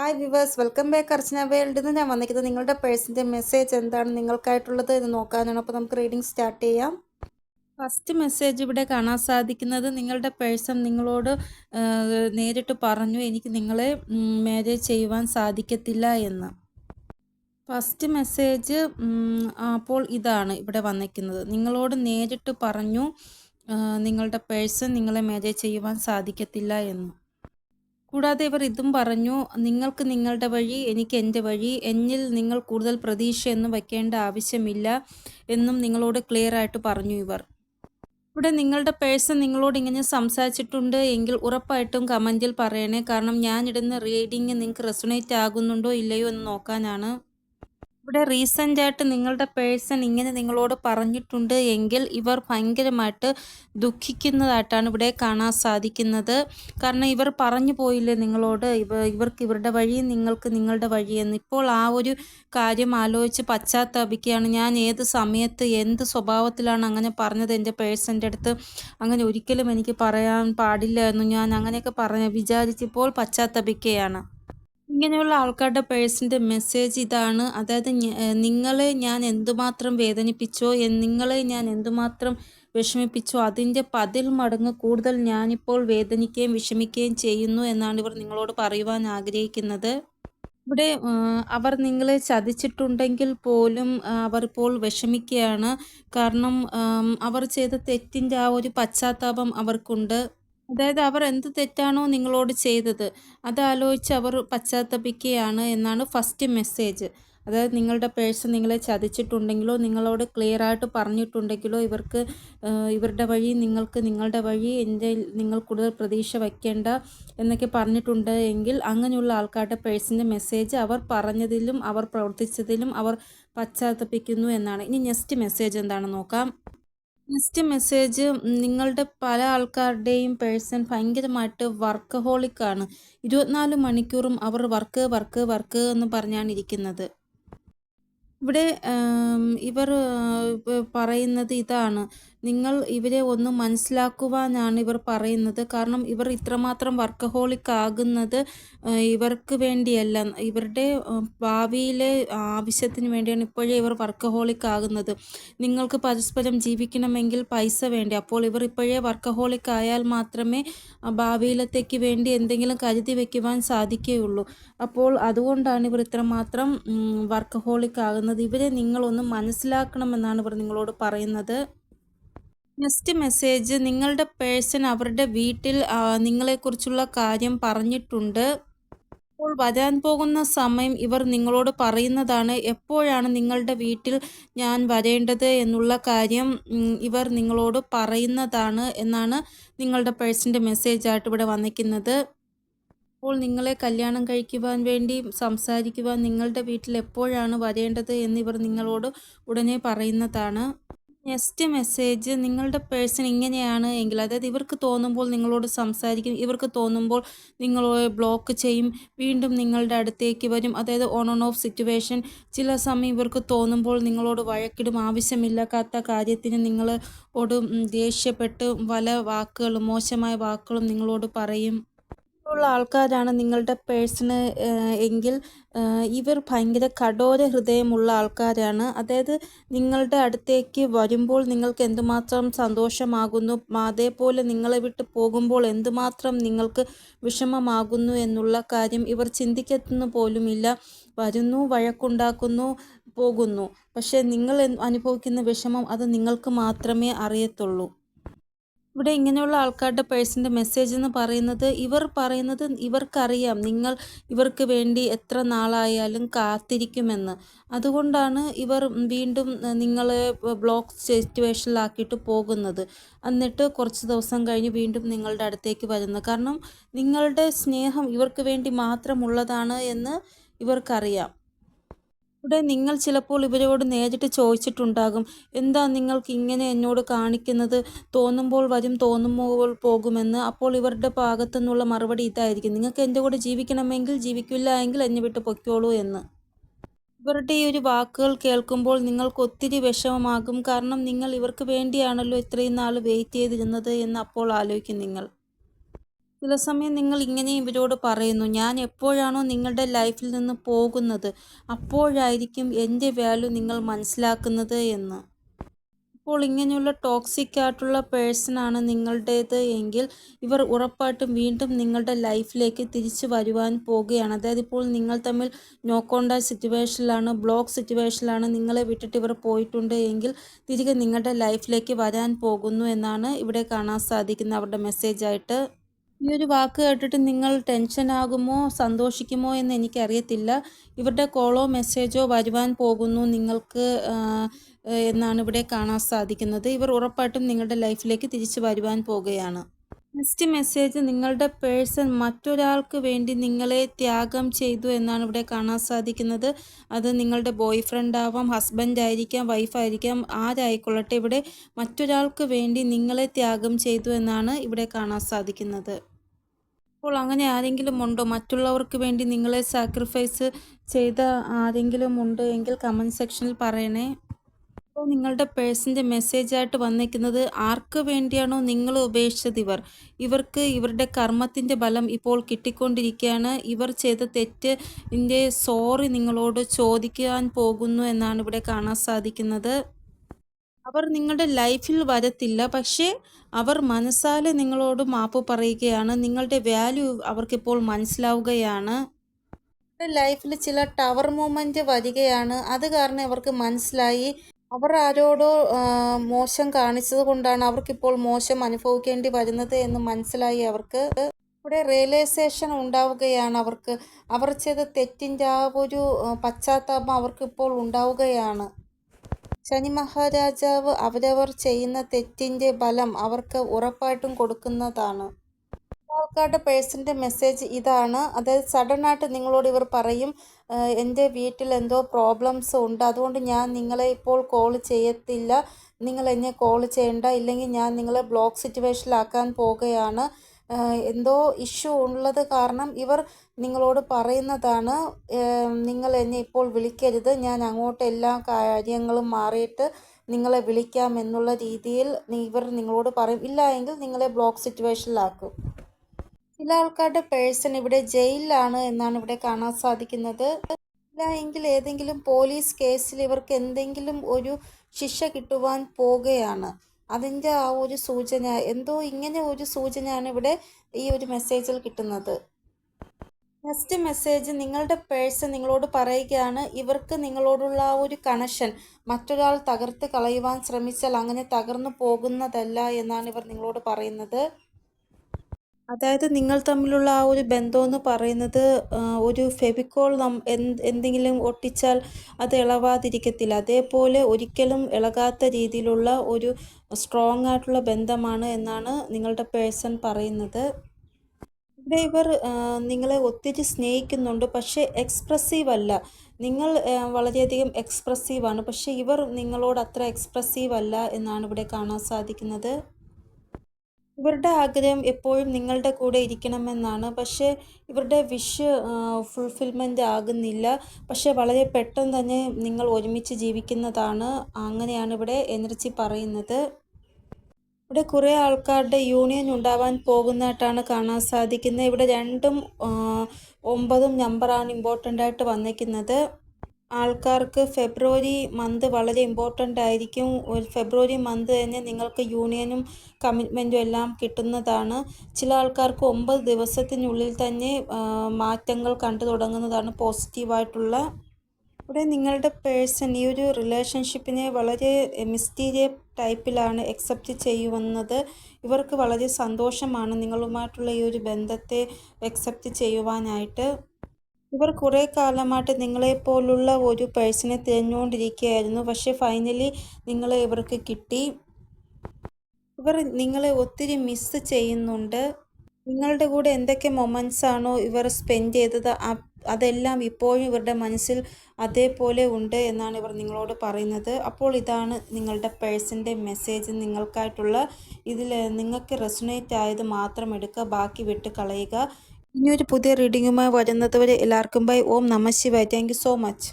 Hi viewers welcome back Archana വേൾഡിൽ നിന്ന് ഞാൻ വന്നിരിക്കുന്നത് നിങ്ങളുടെ പേഴ്സിന്റെ മെസ്സേജ് എന്താണ് നിങ്ങൾക്കായിട്ടുള്ളത് എന്ന് നോക്കാനാണ്. അപ്പോൾ നമുക്ക് റീഡിംഗ് സ്റ്റാർട്ട് ചെയ്യാം. ഫസ്റ്റ് മെസ്സേജ് ഇവിടെ കാണാൻ സാധിക്കുന്നത് നിങ്ങളുടെ പേഴ്സൺ നിങ്ങളോട് നേരിട്ട് പറഞ്ഞു എനിക്ക് നിങ്ങളെ മാരേജ് ചെയ്യുവാൻ സാധിക്കത്തില്ല എന്ന്. ഫസ്റ്റ് മെസ്സേജ് അപ്പോൾ ഇതാണ് ഇവിടെ വന്നിരിക്കുന്നത്. നിങ്ങളോട് നേരിട്ട് പറഞ്ഞു നിങ്ങളുടെ പേഴ്സൺ നിങ്ങളെ മാരേജ് ചെയ്യുവാൻ സാധിക്കത്തില്ല എന്ന്. കൂടാതെ ഇവർ ഇതും പറഞ്ഞു നിങ്ങൾക്ക് നിങ്ങളുടെ വഴി എനിക്ക് എന്റെ വഴി എന്നിൽ നിങ്ങൾ കൂടുതൽ പ്രതീക്ഷയൊന്നും വയ്ക്കേണ്ട ആവശ്യമില്ല എന്നും നിങ്ങളോട് ക്ലിയർ ആയിട്ട് പറഞ്ഞു ഇവർ. ഇവിടെ നിങ്ങളുടെ പേഴ്സൺ നിങ്ങളോട് ഇങ്ങനെ സംസാരിച്ചിട്ടുണ്ട് എങ്കിൽ ഉറപ്പായിട്ടും കമന്റിൽ പറയണേ. കാരണം ഞാനിടുന്ന റീഡിങ് നിങ്ങൾക്ക് റെസൊണേറ്റ് ആകുന്നുണ്ടോ ഇല്ലയോ എന്ന് നോക്കാനാണ്. ഇവിടെ റീസെന്റ് ആയിട്ട് നിങ്ങളുടെ പേഴ്സൺ ഇങ്ങനെ നിങ്ങളോട് പറഞ്ഞിട്ടുണ്ട് എങ്കിൽ ഇവർ ഭയങ്കരമായിട്ട് ദുഃഖിക്കുന്നതായിട്ടാണ് ഇവിടെ കാണാൻ സാധിക്കുന്നത്. കാരണം ഇവർ പറഞ്ഞു പോയില്ലേ നിങ്ങളോട് ഇവ ഇവർക്ക് ഇവരുടെ വഴി നിങ്ങൾക്ക് നിങ്ങളുടെ വഴിയെന്ന് ഇപ്പോൾ ആ ഒരു കാര്യം ആലോചിച്ച് പശ്ചാത്താപിക്കുകയാണ്. ഞാൻ ഏത് സമയത്ത് എന്ത് സ്വഭാവത്തിലാണ് അങ്ങനെ പറഞ്ഞത് എന്റെ പേഴ്സന്റെ അടുത്ത്? അങ്ങനെ ഒരിക്കലും എനിക്ക് പറയാൻ പാടില്ലായിരുന്നു ഞാൻ അങ്ങനെയൊക്കെ പറഞ്ഞ വിചാരിച്ചപ്പോൾ പശ്ചാത്തപിക്കുകയാണ്. ഇങ്ങനെയുള്ള ആൾക്കാരുടെ പേഴ്സിന്റെ മെസ്സേജ് ഇതാണ്. അതായത് നിങ്ങളെ ഞാൻ എന്തുമാത്രം വേദനിപ്പിച്ചോ നിങ്ങളെ ഞാൻ എന്തുമാത്രം വിഷമിപ്പിച്ചോ അതിന്റെ പതിൽ മടങ്ങ് കൂടുതൽ ഞാനിപ്പോൾ വേദനിക്കുകയും വിഷമിക്കുകയും ചെയ്യുന്നു എന്നാണ് ഇവർ നിങ്ങളോട് പറയുവാൻ ആഗ്രഹിക്കുന്നത്. ഇവിടെ അവർ നിങ്ങളെ ചതിച്ചിട്ടുണ്ടെങ്കിൽ പോലും അവർ ഇപ്പോൾ വിഷമിക്കുകയാണ്. കാരണം അവർ ചെയ്ത തെറ്റിന്റെ ആ ഒരു പശ്ചാത്താപം അവർക്കുണ്ട്. അതായത് അവർ എന്ത് തെറ്റാണോ നിങ്ങളോട് ചെയ്തത് അത് അതാലോചിച്ച് അവർ പശ്ചാത്തപിക്കുകയാണ് എന്നാണ് ഫസ്റ്റ് മെസ്സേജ് അതായത് നിങ്ങളുടെ പേഴ്സൺ നിങ്ങളെ ചതിച്ചിട്ടുണ്ടെങ്കിലോ നിങ്ങളോട് ക്ലിയർ ആയിട്ട് പറഞ്ഞിട്ടുണ്ടെങ്കിലോ ഇവർക്ക് ഇവരുടെ വഴി നിങ്ങൾക്ക് നിങ്ങളുടെ വഴി എന്റെ നിങ്ങൾ കൂടുതൽ പ്രതീക്ഷ വയ്ക്കേണ്ട എന്നൊക്കെ പറഞ്ഞിട്ടുണ്ട് എങ്കിൽ അങ്ങനെയുള്ള ആൾക്കാരുടെ പേഴ്സിന്റെ മെസ്സേജ് അവർ പറഞ്ഞതിലും അവർ പ്രവർത്തിച്ചതിലും അവർ പശ്ചാത്തപിക്കുന്നു എന്നാണ്. ഇനി നെക്സ്റ്റ് മെസ്സേജ് എന്താണെന്ന് നോക്കാം. നെക്സ്റ്റ് മെസ്സേജ് നിങ്ങളുടെ പല ആൾക്കാരുടെയും പേഴ്സൺ ഭയങ്കരമായിട്ട് വർക്കഹോളിക്കാണ് ഇരുപത്തിനാല് മണിക്കൂറും അവർ വർക്ക് വർക്ക് വർക്ക് എന്ന് പറഞ്ഞാണ് ഇരിക്കുന്നത്. ഇവിടെ ഇവർ പറയുന്നത് ഇതാണ്. നിങ്ങൾ ഇവരെ ഒന്ന് മനസ്സിലാക്കുവാനാണ് ഇവർ പറയുന്നത്. കാരണം ഇവർ ഇത്രമാത്രം വർക്കഹോളിക് ആകുന്നത് ഇവർക്ക് വേണ്ടിയല്ല. ഇവരുടെ ഭാവിയിലെ ആവശ്യത്തിന് വേണ്ടിയാണ് ഇപ്പോഴേ ഇവർ വർക്കഹോളിക് ആകുന്നത്. നിങ്ങൾക്ക് പരസ്പരം ജീവിക്കണമെങ്കിൽ പൈസ വേണ്ടി. അപ്പോൾ ഇവർ ഇപ്പോഴേ വർക്കഹോളിക് ആയാൽ മാത്രമേ ഭാവിയിലത്തേക്ക് വേണ്ടി എന്തെങ്കിലും കരുതി വയ്ക്കുവാൻ സാധിക്കുകയുള്ളൂ. അപ്പോൾ അതുകൊണ്ടാണ് ഇവർ ഇത്രമാത്രം വർക്കഹോളിക് ആകുന്നത്. ഇവരെ നിങ്ങളൊന്ന് മനസ്സിലാക്കണമെന്നാണ് ഇവർ നിങ്ങളോട് പറയുന്നത്. നെക്സ്റ്റ് മെസ്സേജ് നിങ്ങളുടെ പേഴ്സൺ അവരുടെ വീട്ടിൽ നിങ്ങളെക്കുറിച്ചുള്ള കാര്യം പറഞ്ഞിട്ടുണ്ട്. അപ്പോൾ വരാൻ പോകുന്ന സമയം ഇവർ നിങ്ങളോട് പറയുന്നതാണ് എപ്പോഴാണ് നിങ്ങളുടെ വീട്ടിൽ ഞാൻ വരേണ്ടത്? എന്നുള്ള കാര്യം ഇവർ നിങ്ങളോട് പറയുന്നതാണ് എന്നാണ് നിങ്ങളുടെ പേഴ്സന്റെ മെസ്സേജായിട്ട് ഇവിടെ വന്നിരിക്കുന്നത്. അപ്പോൾ നിങ്ങളെ കല്യാണം കഴിക്കുവാൻ വേണ്ടി സംസാരിക്കുവാൻ നിങ്ങളുടെ വീട്ടിൽ എപ്പോഴാണ് വരേണ്ടത് എന്നിവർ നിങ്ങളോട് ഉടനെ പറയുന്നതാണ്. നെക്സ്റ്റ് മെസ്സേജ് നിങ്ങളുടെ പേഴ്സൺ ഇങ്ങനെയാണ് എങ്കിൽ അതായത് ഇവർക്ക് തോന്നുമ്പോൾ നിങ്ങളോട് സംസാരിക്കും ഇവർക്ക് തോന്നുമ്പോൾ നിങ്ങളെ ബ്ലോക്ക് ചെയ്യും വീണ്ടും നിങ്ങളുടെ അടുത്തേക്ക് വരും. അതായത് ഓൺ ഓൺ ഓഫ് സിറ്റുവേഷൻ ചില സമയം ഇവർക്ക് തോന്നുമ്പോൾ നിങ്ങളോട് വഴക്കിടും ആവശ്യമില്ലാത്ത കാര്യത്തിന് നിങ്ങളോട് ദേഷ്യപ്പെട്ട് പല വാക്കുകളും മോശമായ വാക്കുകളും നിങ്ങളോട് പറയും. ഉള്ള ആൾക്കാരാണ് നിങ്ങളുടെ പേഴ്സണ് എങ്കിൽ ഇവർ ഭയങ്കര കഠോര ഹൃദയമുള്ള ആൾക്കാരാണ്. അതായത് നിങ്ങളുടെ അടുത്തേക്ക് വരുമ്പോൾ നിങ്ങൾക്ക് എന്തുമാത്രം സന്തോഷമാകുന്നു അതേപോലെ നിങ്ങളെ വിട്ട് പോകുമ്പോൾ എന്തുമാത്രം നിങ്ങൾക്ക് വിഷമമാകുന്നു എന്നുള്ള കാര്യം ഇവർ ചിന്തിക്കുന്നു പോലുമില്ല. വരുന്നു വഴക്കുണ്ടാക്കുന്നു പോകുന്നു. പക്ഷേ നിങ്ങൾ അനുഭവിക്കുന്ന വിഷമം അത് നിങ്ങൾക്ക് മാത്രമേ അറിയത്തുള്ളൂ. ഇവിടെ ഇങ്ങനെയുള്ള ആൾക്കാരുടെ പേഴ്സന്റെ മെസ്സേജ് എന്ന് പറയുന്നത് ഇവർ പറയുന്നത് ഇവർക്കറിയാം. നിങ്ങൾ ഇവർക്ക് വേണ്ടി എത്ര നാളായാലും കാത്തിരിക്കുമെന്ന്. അതുകൊണ്ടാണ് ഇവർ വീണ്ടും നിങ്ങളെ ബ്ലോക്ക് സിറ്റുവേഷനിലാക്കിയിട്ട് പോകുന്നത്. എന്നിട്ട് കുറച്ച് ദിവസം കഴിഞ്ഞ് വീണ്ടും നിങ്ങളുടെ അടുത്തേക്ക് വരുന്നത്. കാരണം നിങ്ങളുടെ സ്നേഹം ഇവർക്ക് വേണ്ടി മാത്രമുള്ളതാണ് എന്ന് ഇവർക്കറിയാം. ഇവിടെ നിങ്ങൾ ചിലപ്പോൾ ഇവരോട് നേരിട്ട് ചോദിച്ചിട്ടുണ്ടാകും. എന്താ നിങ്ങൾക്ക് ഇങ്ങനെ എന്നോട് കാണിക്കുന്നത്? തോന്നുമ്പോൾ വരും തോന്നുമ്പോൾ പോകുമെന്ന്. അപ്പോൾ ഇവരുടെ ഭാഗത്തു നിന്നുള്ള മറുപടി ഇതായിരിക്കും. നിങ്ങൾക്ക് എന്റെ കൂടെ ജീവിക്കണമെങ്കിൽ ജീവിക്കില്ല എങ്കിൽ എന്നെ വിട്ട് പൊയ്ക്കോളൂ എന്ന്. ഇവരുടെ ഈ ഒരു വാക്കുകൾ കേൾക്കുമ്പോൾ നിങ്ങൾക്ക് ഒത്തിരി വിഷമമാകും. കാരണം നിങ്ങൾ ഇവർക്ക് വേണ്ടിയാണല്ലോ ഇത്രയും നാൾ വെയിറ്റ് ചെയ്തിരുന്നത് എന്ന് അപ്പോൾ ആലോചിക്കും നിങ്ങൾ. ചില സമയം നിങ്ങൾ ഇങ്ങനെ ഇവരോട് പറയുന്നു ഞാൻ എപ്പോഴാണോ നിങ്ങളുടെ ലൈഫിൽ നിന്ന് പോകുന്നത് അപ്പോഴായിരിക്കും എന്റെ വാല്യൂ നിങ്ങൾ മനസ്സിലാക്കുന്നത് എന്ന്. അപ്പോൾ ഇങ്ങനെയുള്ള ടോക്സിക് ആയിട്ടുള്ള പേഴ്സണാണ് നിങ്ങളുടേത് എങ്കിൽ ഇവർ ഉറപ്പായിട്ടും വീണ്ടും നിങ്ങളുടെ ലൈഫിലേക്ക് തിരിച്ചു വരുവാൻ പോവുകയാണ് അതായത് ഇപ്പോൾ നിങ്ങൾ തമ്മിൽ നോ കോണ്ടാക്ട് സിറ്റുവേഷനിലാണ് ബ്ലോക്ക് സിറ്റുവേഷനിലാണ് നിങ്ങളെ വിട്ടിട്ട് ഇവർ പോയിട്ടുണ്ട് എങ്കിൽ തിരികെ നിങ്ങളുടെ ലൈഫിലേക്ക് വരാൻ പോകുന്നു എന്നാണ് ഇവിടെ കാണാൻ സാധിക്കുന്നത് അവരുടെ മെസ്സേജായിട്ട് ഈ ഒരു വാക്ക് കേട്ടിട്ട് നിങ്ങൾ ടെൻഷൻ ആകുമോ സന്തോഷിക്കുമോ എന്ന് എനിക്കറിയത്തില്ല. ഇവരുടെ കോളോ മെസ്സേജോ വരുവാൻ പോകുന്നു നിങ്ങൾക്ക് എന്നാണ് ഇവിടെ കാണാൻ സാധിക്കുന്നത്. ഇവർ ഉറപ്പായിട്ടും നിങ്ങളുടെ ലൈഫിലേക്ക് തിരിച്ചു വരുവാൻ പോകുകയാണ്. നെക്സ്റ്റ് മെസ്സേജ് നിങ്ങളുടെ പേഴ്സൺ മറ്റൊരാൾക്ക് വേണ്ടി നിങ്ങളെ ത്യാഗം ചെയ്തു എന്നാണ് ഇവിടെ കാണാൻ സാധിക്കുന്നത്. അത് നിങ്ങളുടെ ബോയ് ഫ്രണ്ട് ആവാം ഹസ്ബൻഡ് ആയിരിക്കാം വൈഫായിരിക്കാം ആരായിക്കൊള്ളട്ടെ ഇവിടെ മറ്റൊരാൾക്ക് വേണ്ടി നിങ്ങളെ ത്യാഗം ചെയ്തു എന്നാണ് ഇവിടെ കാണാൻ സാധിക്കുന്നത്. അപ്പോൾ അങ്ങനെ ആരെങ്കിലും ഉണ്ടോ? മറ്റുള്ളവർക്ക് വേണ്ടി നിങ്ങളെ സാക്രിഫൈസ് ചെയ്ത ആരെങ്കിലും ഉണ്ട് എങ്കിൽ കമന്റ് സെക്ഷനിൽ പറയണേ. അപ്പോൾ നിങ്ങളുടെ പേഴ്സന്റെ മെസ്സേജായിട്ട് വന്നിരിക്കുന്നത് ആർക്ക് വേണ്ടിയാണോ നിങ്ങൾ ഉപേക്ഷിച്ചത് ഇവർ? ഇവർക്ക് ഇവരുടെ കർമ്മത്തിന്റെ ബലം ഇപ്പോൾ കിട്ടിക്കൊണ്ടിരിക്കുകയാണ്. ഇവർ ചെയ്ത തെറ്റ് ഇന്റെ സോറി നിങ്ങളോട് ചോദിക്കാൻ പോകുന്നു എന്നാണ് ഇവിടെ കാണാൻ സാധിക്കുന്നത്. അവർ നിങ്ങളുടെ ലൈഫിൽ വരത്തില്ല. പക്ഷേ അവർ മനസ്സാലെ നിങ്ങളോട് മാപ്പ് പറയുകയാണ്. നിങ്ങളുടെ വാല്യൂ അവർക്കിപ്പോൾ മനസ്സിലാവുകയാണ്. ലൈഫിൽ ചില ടവർ മൂമെന്റ് വരികയാണ്. അത് കാരണം അവർക്ക് മനസ്സിലായി. അവർ ആരോടോ മോശം കാണിച്ചത് കൊണ്ടാണ് അവർക്കിപ്പോൾ മോശം അനുഭവിക്കേണ്ടി വരുന്നത് എന്ന് മനസ്സിലായി അവർക്ക്. ഇവിടെ റിയലൈസേഷൻ ഉണ്ടാവുകയാണ് അവർക്ക്. അവർ ചെയ്ത തെറ്റിന്റെ ആ ഒരു പശ്ചാത്താപം അവർക്കിപ്പോൾ ഉണ്ടാവുകയാണ്. ശനി മഹാരാജാവ് അവരവർ ചെയ്യുന്ന തെറ്റിന്റെ ഫലം അവർക്ക് ഉറപ്പായിട്ടും കൊടുക്കുന്നതാണ്. ആൾക്കാരുടെ പേഴ്സന്റെ മെസ്സേജ് ഇതാണ്. അതായത് സഡൻ ആയിട്ട് നിങ്ങളോട് ഇവർ പറയും എന്റെ വീട്ടിൽ എന്തോ പ്രോബ്ലംസ് ഉണ്ട്. അതുകൊണ്ട് ഞാൻ നിങ്ങളെ ഇപ്പോൾ കോൾ ചെയ്യത്തില്ല. നിങ്ങൾ എന്നെ കോൾ ചെയ്യണ്ട. ഇല്ലെങ്കിൽ ഞാൻ നിങ്ങളെ ബ്ലോക്ക് സിറ്റുവേഷനിലാക്കാൻ പോകുകയാണ് ആഹ് എന്തോ ഇഷ്യൂ ഉള്ളത് കാരണം ഇവർ നിങ്ങളോട് പറയുന്നതാണ് നിങ്ങൾ എന്നെ ഇപ്പോൾ വിളിക്കരുത് ഞാൻ അങ്ങോട്ട് എല്ലാ കാര്യങ്ങളും മാറിയിട്ട് നിങ്ങളെ വിളിക്കാം എന്നുള്ള രീതിയിൽ ഇവർ നിങ്ങളോട് പറയും. ഇല്ല എങ്കിൽ നിങ്ങളെ ബ്ലോക്ക് സിറ്റുവേഷനിലാക്കും ചില ആൾക്കാരുടെ പേഴ്സൺ ഇവിടെ ജയിലിലാണ് എന്നാണ് ഇവിടെ കാണാൻ സാധിക്കുന്നത്. ഇല്ല എങ്കിൽ ഏതെങ്കിലും പോലീസ് കേസിൽ ഇവർക്ക് എന്തെങ്കിലും ഒരു ശിക്ഷ കിട്ടുവാൻ പോകുകയാണ് അതിന്റെ ആ ഒരു സൂചന എന്തോ ഇങ്ങനെ ഒരു സൂചനയാണ് ഇവിടെ ഈ ഒരു മെസ്സേജിൽ കിട്ടുന്നത്. നെക്സ്റ്റ് മെസ്സേജ് നിങ്ങളുടെ പേഴ്സൺ നിങ്ങളോട് പറയുകയാണ് ഇവർക്ക് നിങ്ങളോടുള്ള ആ ഒരു കണക്ഷൻ മറ്റൊരാൾ തകർത്ത് കളയുവാൻ ശ്രമിച്ചാൽ അങ്ങനെ തകർന്നു പോകുന്നതല്ല എന്നാണ് ഇവർ നിങ്ങളോട് പറയുന്നത്. അതായത് നിങ്ങൾ തമ്മിലുള്ള ആ ഒരു ബന്ധം എന്ന് പറയുന്നത് ഒരു ഫെവിക്കോൾ നം എന്തെങ്കിലും ഒട്ടിച്ചാൽ അത് ഇളവാതിരിക്കത്തില്ല. അതേപോലെ ഒരിക്കലും ഇളകാത്ത രീതിയിലുള്ള ഒരു സ്ട്രോങ് ആയിട്ടുള്ള ബന്ധമാണ് എന്നാണ് നിങ്ങളുടെ പേഴ്സൺ പറയുന്നത്. ഇവിടെ ഇവർ നിങ്ങളെ ഒത്തിരി സ്നേഹിക്കുന്നുണ്ട് പക്ഷേ എക്സ്പ്രസീവ് അല്ല. നിങ്ങൾ വളരെയധികം എക്സ്പ്രസീവാണ് പക്ഷേ ഇവർ നിങ്ങളോട് അത്ര എക്സ്പ്രസീവ് അല്ല എന്നാണ് ഇവിടെ കാണാൻ സാധിക്കുന്നത്. ഇവരുടെ ആഗ്രഹം എപ്പോഴും നിങ്ങളുടെ കൂടെ ഇരിക്കണമെന്നാണ്. പക്ഷേ ഇവരുടെ വിഷ് ഫുൾഫിൽമെന്റ് ആകുന്നില്ല. പക്ഷേ വളരെ പെട്ടെന്ന് തന്നെ നിങ്ങൾ ഒരുമിച്ച് ജീവിക്കുന്നതാണ് അങ്ങനെയാണ് ഇവിടെ എനർജി പറയുന്നത്. ഇവിടെ കുറേ ആൾക്കാരുടെ യൂണിയൻ ഉണ്ടാവാൻ പോകുന്നതായിട്ടാണ് കാണാൻ സാധിക്കുന്നത്. ഇവിടെ രണ്ടും ഒമ്പതും നമ്പറാണ് ഇമ്പോർട്ടന്റ് ആയിട്ട് വന്നിരിക്കുന്നത്. ആൾക്കാർക്ക് ഫെബ്രുവരി മന്ത് വളരെ ഇമ്പോർട്ടന്റ് ആയിരിക്കും. ഫെബ്രുവരി മന്ത് തന്നെ നിങ്ങൾക്ക് യൂണിയനും കമ്മിറ്റ്മെന്റും എല്ലാം കിട്ടുന്നതാണ്. ചില ആൾക്കാർക്ക് ഒമ്പത് ദിവസത്തിനുള്ളിൽ തന്നെ മാറ്റങ്ങൾ കണ്ടു തുടങ്ങുന്നതാണ് പോസിറ്റീവായിട്ടുള്ള ഇവിടെ നിങ്ങളുടെ പേഴ്സൺ ഈ ഒരു റിലേഷൻഷിപ്പിനെ വളരെ മിസ്റ്റീരിയ ടൈപ്പിലാണ് അക്സെപ്റ്റ് ചെയ്യുന്നത്. ഇവർക്ക് വളരെ സന്തോഷമാണ് നിങ്ങളുമായിട്ടുള്ള ഈ ഒരു ബന്ധത്തെ അക്സെപ്റ്റ് ചെയ്യുവാനായിട്ട്. ഇവർ കുറേ കാലമായിട്ട് നിങ്ങളെപ്പോലുള്ള ഒരു പേഴ്സണെ തിരഞ്ഞുകൊണ്ടിരിക്കുകയായിരുന്നു. പക്ഷേ ഫൈനലി നിങ്ങളെ ഇവർക്ക് കിട്ടി. ഇവർ നിങ്ങളെ ഒത്തിരി മിസ്സ് ചെയ്യുന്നുണ്ട്. നിങ്ങളുടെ കൂടെ എന്തൊക്കെ മൊമെന്റ്സ് ആണോ ഇവർ സ്പെൻഡ് ചെയ്തത്? അതെല്ലാം ഇപ്പോഴും ഇവരുടെ മനസ്സിൽ അതേപോലെ ഉണ്ട് എന്നാണ് ഇവർ നിങ്ങളോട് പറയുന്നത്. അപ്പോൾ ഇതാണ് നിങ്ങളുടെ പേഴ്സന്റെ മെസ്സേജ് നിങ്ങൾക്കായിട്ടുള്ള ഇതിൽ നിങ്ങൾക്ക് റെസൊണേറ്റ് ആയത് മാത്രം എടുക്കുക. ബാക്കി വിട്ട് കളയുക. ഇനിയൊരു പുതിയ റീഡിങ്ങുമായി വരുന്നത് വരെ എല്ലാവർക്കും ബൈ. ഓം നമ ശിവായ. Thank so much.